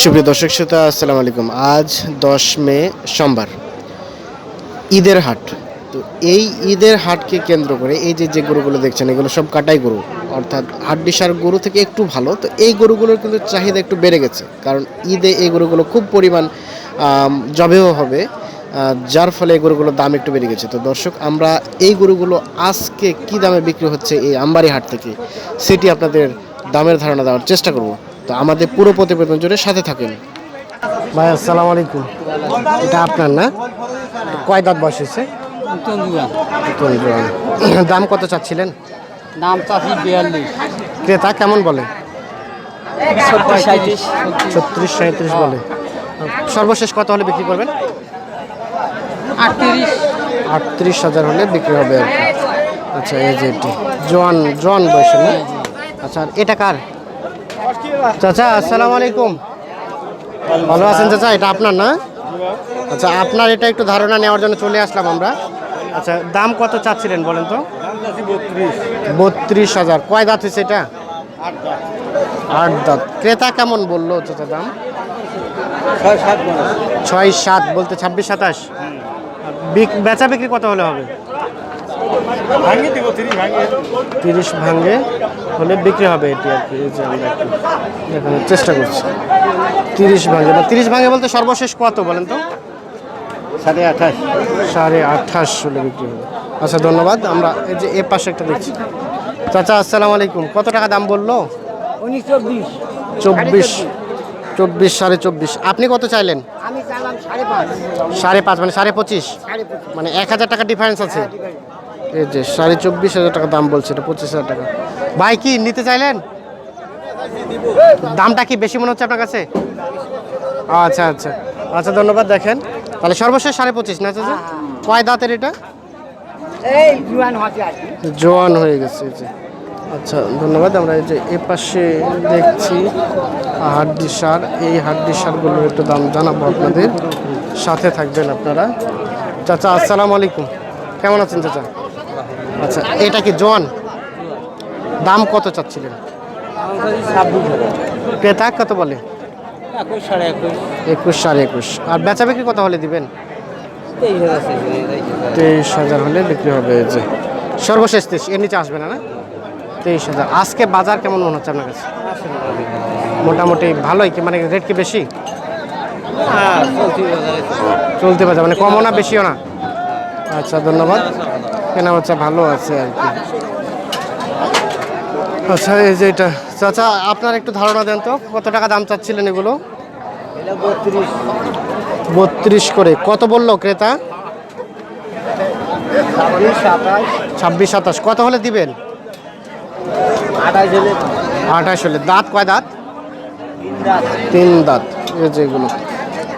সুপ্রিয় দর্শক শ্রোতা, আসসালামু আলাইকুম। আজ দশ মে, সোমবার। ঈদের হাট। তো এই ঈদের হাটকে কেন্দ্র করে এই যে যে গরুগুলো দেখছেন, এগুলো সব কাটাই গরু। অর্থাৎ হাড্ডিসার গরু থেকে একটু ভালো। তো এই গরুগুলোর কিন্তু চাহিদা একটু বেড়ে গেছে। কারণ ঈদে এই গরুগুলো খুব পরিমাণ জবেও হবে। যার ফলে এই গরুগুলোর দাম একটু বেড়ে গেছে। তো দর্শক, আমরা এই গরুগুলো আজকে কি দামে বিক্রি হচ্ছে এই আমবাড়ি হাট থেকে, সেটি আপনাদের দামের ধারণা দেওয়ার চেষ্টা করব। তো আমাদের পুরো প্রতিবেদন জুড়ে সাথে থাকেন। ভাই আসসালামু আলাইকুম। এটা আপনার না? কয় দাঁত বয়স হয়েছে? দাম কত চাচ্ছিলেন? নাম চাষি বিয়াল্লিশ। ক্রেতা কেমন বলে? ছত্রিশ সাঁত্রিশ বলে। সর্বশেষ কত হলে বিক্রি করবেন? আটত্রিশ। আটত্রিশ হাজার হলে বিক্রি হবে আর কি। আচ্ছা এই যে এটি। জোয়ান জোয়ান বয়সে না? আচ্ছা আর এটা কার? চাচা, আসসালামু আলাইকুম। ভালো আছেন চাচা? এটা আপনার না? আচ্ছা আপনার এটা একটু ধারণা নেওয়ার জন্য চলে আসলাম আমরা। আচ্ছা দাম কত চাচ্ছিলেন বলেন তো? বত্রিশ হাজার। কয় দাঁত হয়েছে এটা? আট দাঁত। ক্রেতা কেমন বলল চাচা দাম? ছয় সাত বলতে ছাব্বিশ সাতাশ? বেচা বিক্রি কত হলে হবে? তিরিশ ভাঙে। হলে বিক্রি হবে এটি আর কি যে আমরা একটু দেখানোর চেষ্টা করছি। তিরিশ ভাঙে বা তিরিশ ভাঙে বলতে সর্বশেষ কত বলেন তো? সাড়ে আঠাশ। সাড়ে আঠাশ হলে বিক্রি হবে। আচ্ছা ধন্যবাদ আমরা এই যে এ পাশে একটা দেখছি। চাচা আসসালামু আলাইকুম কত টাকা দাম বলল? উনিশশো বিশ চব্বিশ চব্বিশ। সাড়ে চব্বিশ। আপনি কত চাইলেন? আমি চালাম সাড়ে পাঁচ। সাড়ে পাঁচ মানে সাড়ে পঁচিশ? সাড়ে পঁচিশ। মানে এক হাজার টাকা ডিফারেন্স আছে। এই যে সাড়ে চব্বিশ হাজার টাকা দাম বলছে এটা পঁচিশ হাজার টাকা। ভাই কি নিতে চাইলেন? দামটা কি বেশি মনে হচ্ছে আপনার কাছে? আচ্ছা আচ্ছা। আচ্ছা ধন্যবাদ দেখেন। তাহলে সর্বশেষ সাড়ে পঁচিশ না চাচা? কয় দাঁতের এটা? জোয়ান হয়ে গেছে যে। আচ্ছা ধন্যবাদ আমরা এই যে এ পাশে দেখছি হাড্ডি সার। এই হাড্ডি সারগুলোর একটু দাম জানাব আপনাদের। সাথে থাকবেন আপনারা। চাচা আসসালামু আলাইকুম। কেমন আছেন চাচা? আচ্ছা এটা কি জোয়ান? দাম কত চাচ্ছিলেন? ক্রেতা কত বলে? একুশ সাড়ে একুশ। আর বেচা বিক্রি কত হলে দিবেন? তেইশ হাজার হলে বিক্রি হবে যে। সর্বশেষ তেইশ এর নিচে আসবে না না? তেইশ হাজার। আজকে বাজার কেমন মনে হচ্ছে আপনার কাছে? মোটামুটি ভালোই কি মানে রেট কি বেশি? চলতি বাজারে। চলতে পারছে মানে কমও না বেশিও না? আচ্ছা ধন্যবাদ। কেনা বাচ্চা ভালো আছে আর কি। আচ্ছা এই যে এটা। চাচা আপনার একটু ধারণা দেন তো কত টাকা দাম চাচ্ছিলেন এগুলো? বত্রিশ। করে। কত বলল ক্রেতা? ছাব্বিশ সাতাশ। কত হলে দিবেন? আঠাশ হলে। দাঁত কয় দাঁত? তিন তিন দাঁত। এই যে এগুলো।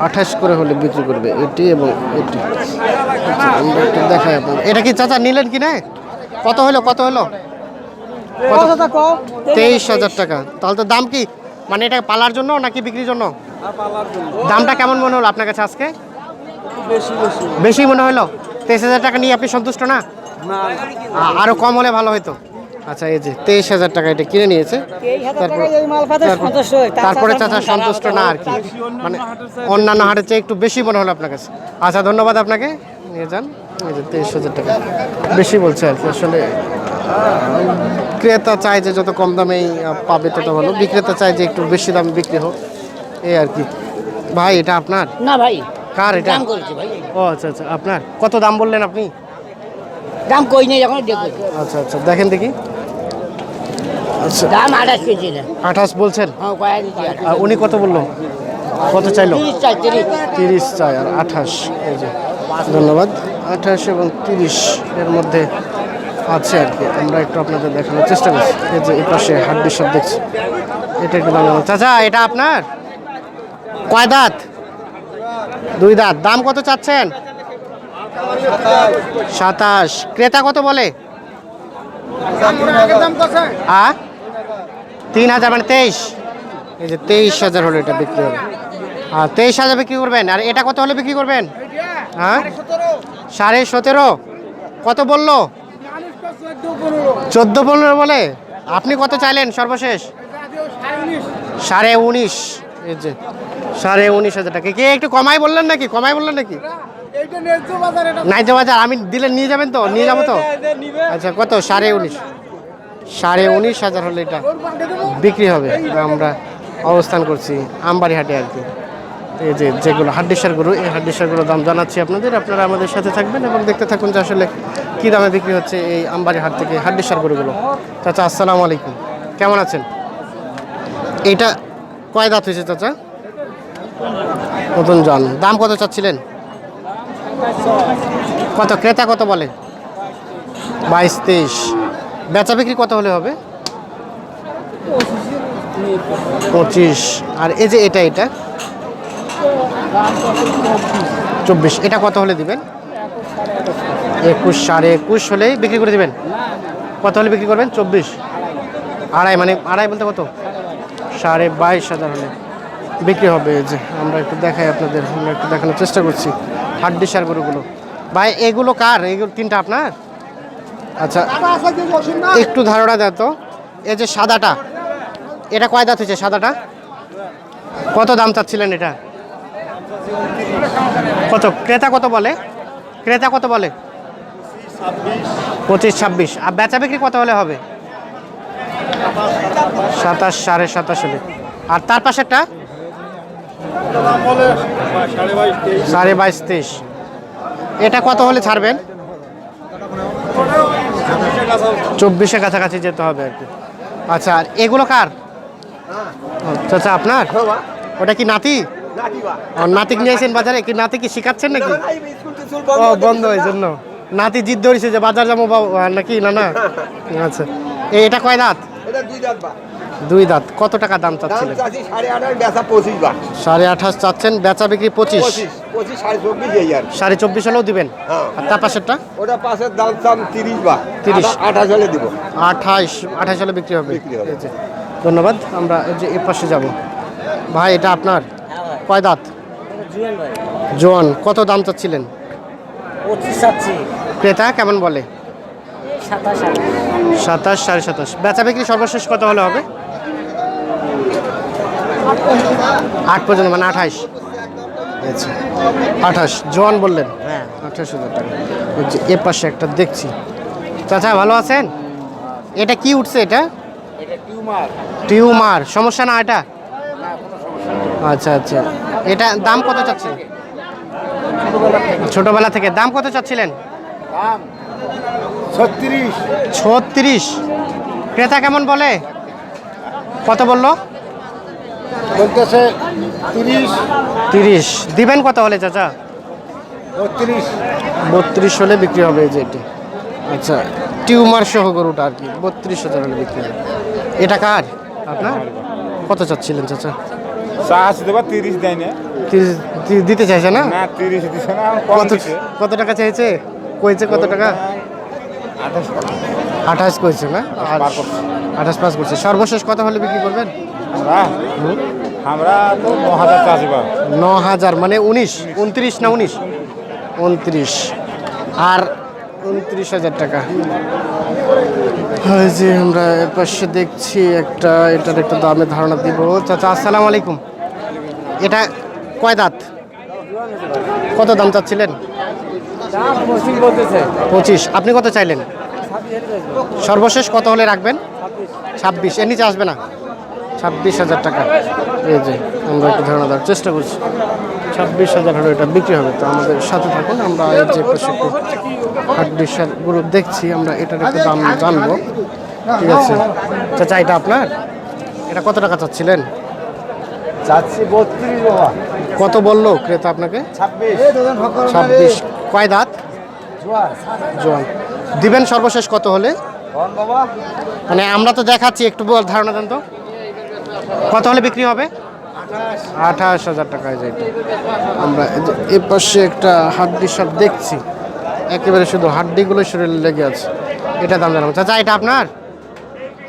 আঠাশ করে হলে বিক্রি করবে এটি এবং এটি। আচ্ছা, আমরা একটু দেখাই আপনার এটা কি চাচা নিলেন কি না? কত হলো কত হলো? কত? তেইশ হাজার টাকা। তাহলে তো দাম কি? মানে এটা পালার জন্য নাকি বিক্রির জন্য? দামটা কেমন মনে হলো আপনার কাছে আজকে? বেশি মনে হলো? তেইশ হাজার টাকা নিয়ে আপনি সন্তুষ্ট না? আরও কম হলে ভালো হতো আচ্ছা এই যে তেইশ হাজার টাকা এটা কিনে নিয়েছে। তারপর চাচা সন্তুষ্ট না আর কি। মানে অন্যান্য হাটের চেয়ে একটু বেশি মনে হলো আপনার কাছে। আচ্ছা ধন্যবাদ আপনাকে। নিয়ে যান। এই যে তেইশ হাজার টাকা। বেশি বলছে আর কি। আসলে ক্রেতা চায় যে যত কম দামেই পাবে তত ভালো। বিক্রেতা চায় যে একটু বেশি দামে বিক্রি হোক। এই আর কি। ভাই এটা আপনার? না ভাই। কার এটা? দাম করেছি ভাই। ও আচ্ছা আচ্ছা। আপনার? কত দাম বললেন আপনি? দাম কই নেই এখন দেখো আচ্ছা আচ্ছা। দেখেন দেখি। দাম আঠাশ কেজি আঠাশ বলছেন? হ্যাঁ উনি কত বলল? কত চাইলো? তিরিশ চাই আর আঠাশ। এই যে ধন্যবাদ। আঠাশ এবং তিরিশ এর মধ্যে আছে আর কি। আমরা একটু আপনাদের দেখানোর চেষ্টা করছি। এই যে এই পাশে হাড্ডি সব দেখছি। এটা একটু দাম। চাচা এটা আপনার? কয় দাঁত? দুই দাঁত। দাম কত চাচ্ছেন? সাতাশ। ক্রেতা কত বলে? আ? তিন হাজার মানে তেইশ। এই যে তেইশ হাজার হলে এটা বিক্রি হবে। আর তেইশ হাজার বিক্রি করবেন। আর এটা কত হলে বিক্রি করবেন? হ্যাঁ? সাড়ে সতেরো। কত বলল? চোদ্দ পনেরো বলে। আপনি কত চাইলেন সর্বশেষ? সাড়ে উনিশ। এই যে সাড়ে উনিশ হাজার টাকা। কে একটু কমাই বললেন নাকি? কমাই বললেন নাকি? ন্যায্য বাজার আমি দিলে নিয়ে যাবেন তো? নিয়ে যাব তো? আচ্ছা কত? সাড়ে উনিশ। সাড়ে উনিশ হাজার হলে এটা বিক্রি হবে। আমরা অবস্থান করছি আমবাড়ি হাটে আর কি। এই যে যেগুলো হাড্ডিসার গরু, এই হাড্ডিসারগুলোর দাম জানাচ্ছি আপনাদের। আপনারা আমাদের সাথে থাকবেন এবং দেখতে থাকুন যে আসলে কী দামে বিক্রি হচ্ছে এই আমবাড়ি হাট থেকে হাড্ডিসার গরুগুলো। চাচা, আসসালামু আলাইকুম। কেমন আছেন? এইটা কয় দাঁত হয়েছে চাচা? নতুন জন। দাম কত চাচ্ছিলেন? কত? ক্রেতা কত বলে? বাইশ, তেইশ। বেচা বিক্রি কত হলে হবে? পঁচিশ। আর এই যে এটা এটা? চব্বিশ। এটা কত হলে দিবেন? একুশ, সাড়ে একুশ হলেই বিক্রি করে দিবেন? কত হলে বিক্রি করবেন? চব্বিশ। আড়াই মানে আড়াই বলতে কত? সাড়ে বাইশ হাজার হলে বিক্রি হবে। যে আমরা একটু দেখাই আপনাদের, আমরা একটু দেখানোর চেষ্টা করছি হাড্ডি সার গরুগুলো। ভাই, এগুলো কার? এগুলো তিনটা আপনার? আচ্ছা একটু ধারণা দেয় তো। এই যে সাদাটা, এটা কয় দাঁত হয়েছে সাদাটা? কত দাম চাচ্ছিলেন এটা? কত? ক্রেতা কত বলে? ক্রেতা কত বলে? পঁচিশ, ছাব্বিশ। আর বেচা বিক্রি কত হলে হবে? সাতাশ, সাড়ে সাতাশ হলে। আর তার পাশেরটা সাড়ে বাইশ, তেইশ। এটা কত হলে ছাড়বেন? চব্বিশের কাছাকাছি যেতে হবে আর কি। আচ্ছা আর এগুলো কার? আচ্ছা আচ্ছা আপনার? ওটা কি নাতি? নাতিক নিয়েছেন বাজারে? কি নাতি কি শিখাচ্ছেন নাকি? ও, বন্ধ এই জন্য। নাতি জিদ ধরেছে যে বাজার যাব নাকি না না? আচ্ছা। এটা কয় দাঁত? দুই দাঁত। কত টাকা দাম চাচ্ছিলেন? সাড়ে আঠাশ আঠাশ চাচ্ছেন বেচা বিক্রি পঁচিশ। সাড়ে চব্বিশ আর। সাড়ে চব্বিশ হলেও দিবেন? হ্যাঁ। আর তার পাশেরটা? ওটা পাশের দাম দাম তিরিশ বা। 30 আঠা- আঠাশ হলে দিব। আঠাইশ আঠাইশ হলে বিক্রি হবে। ধন্যবাদ। আমরা এই যে এ পাশে যাব। ভাই এটা আপনার? কয় দাঁত? জোয়ান কত দাম চাচ্ছিলেন? ক্রেতা কেমন বলে? সাতাশ সাতাশ সাড়ে সাতাশ। বেচা বিক্রি সর্বশেষ কত হলে হবে? আট পর্যন্ত মানে আঠাইশ আচ্ছা। আঠাশ জোয়ান বললেন? হ্যাঁ। আঠাশ হাজার টাকা। এ পাশে একটা দেখছি। চাচা ভালো আছেন? এটা কি উঠছে এটা? এটা টিউমার। টিউমার। সমস্যা না এটা? আচ্ছা আচ্ছা। এটা দাম কত চাচ্ছিলেন? ছোটবেলা থেকে। দাম কত চাচ্ছিলেন? ছত্রিশ। ছত্রিশ। ক্রেতা কেমন বলে? কত বলল? বলতেছে তিরিশ। তিরিশ। দিবেন কত হলে চাচা? বত্রিশ। বত্রিশ হলে বিক্রি হবে এই যে এটি। আচ্ছা। টিউমার সহ গরুটা আর কি বত্রিশ হাজার হলে বিক্রি হবে। এটা কার? আপনার? কত চাচ্ছিলেন চাচা? চা আছে দেবা তিরিশ দেয় না। তিরিশ দিতে চাইছে না? না তিরিশ দিছে না কত কত টাকা চাইছে? কইছে কত টাকা? আঠাশ আঠাশ কইছে না? আর করছে। আঠাশ পাস করছে। সর্বশেষ কত হলে বিক্রি করবেন? আমরা? তো ন হাজার ন হাজার মানে উনিশ উনত্রিশ না উনিশ? উনত্রিশ। আর উনত্রিশ হাজার টাকা। হয় যে আমরা এর পাশে দেখছি একটা এটার একটা দামের ধারণা দিব। চাচা আসসালামু আলাইকুম। এটা কয় দাঁত? কত দাম চাচ্ছিলেন? পঁচিশ। আপনি কত চাইলেন? সর্বশেষ কত হলে রাখবেন? ছাব্বিশ। এর নিচে আসবে না? ছাব্বিশ হাজার টাকা। এই যে আমরা একটু ধারণা দেওয়ার চেষ্টা করছি। ছাব্বিশ হাজার হলে এটা বিক্রি হবে। তো আমাদের সাথে থাকুন আমরা এই যে একটু হাড্ডিসার গ্রুপ দেখছি আমরা এটার একটু দাম জানব। ঠিক আছে। চাচা এটা আপনার? এটা কত টাকা চাচ্ছিলেন? চাচ্ছি বত্রিশ বাবা। কত বলল ক্রেতা আপনাকে? ছাব্বিশ। ছাব্বিশ। কয় দাঁত? জোয়ান। দিবেন সর্বশেষ কত হলে? মানে আমরা তো দেখাচ্ছি একটু বল ধারণা দেন তো। কত হলে বিক্রি হবে? আঠাশ হাজার টাকায় যেটা আমরা এ পাশে একটা হাড্ডি সব দেখছি। একেবারে শুধু হাড্ডিগুলো শরীরে লেগে আছে। এটা দাম জানাব। চাচা এটা আপনার?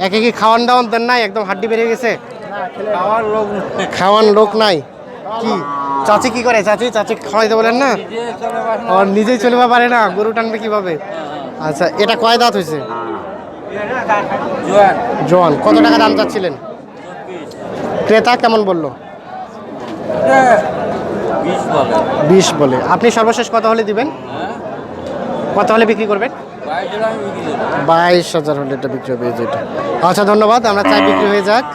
একে কি খাওয়ান দাওয়ান দেন নাই? একদম হাড্ডি বেরিয়ে গেছে? খাওয়ার লোক খাওয়ান লোক নাই। কি? চাচি কি করে? চাচি চাচি খাওয়াইতে বলেন না? আর নিজেই চলে পারে না। গরু টানবে কীভাবে? আচ্ছা এটা কয় দাঁত হয়েছে? জোয়ান। কত টাকা দাম চাচ্ছিলেন? ক্রেতা কেমন বলল? বিশ বলে। আপনি সর্বশেষ কত হলে দিবেন? কত হলে বিক্রি করবেন? বাইশ হাজার হলে এটা বিক্রি হবে যেটা আচ্ছা ধন্যবাদ আমরা চাই বিক্রি হয়ে যাক।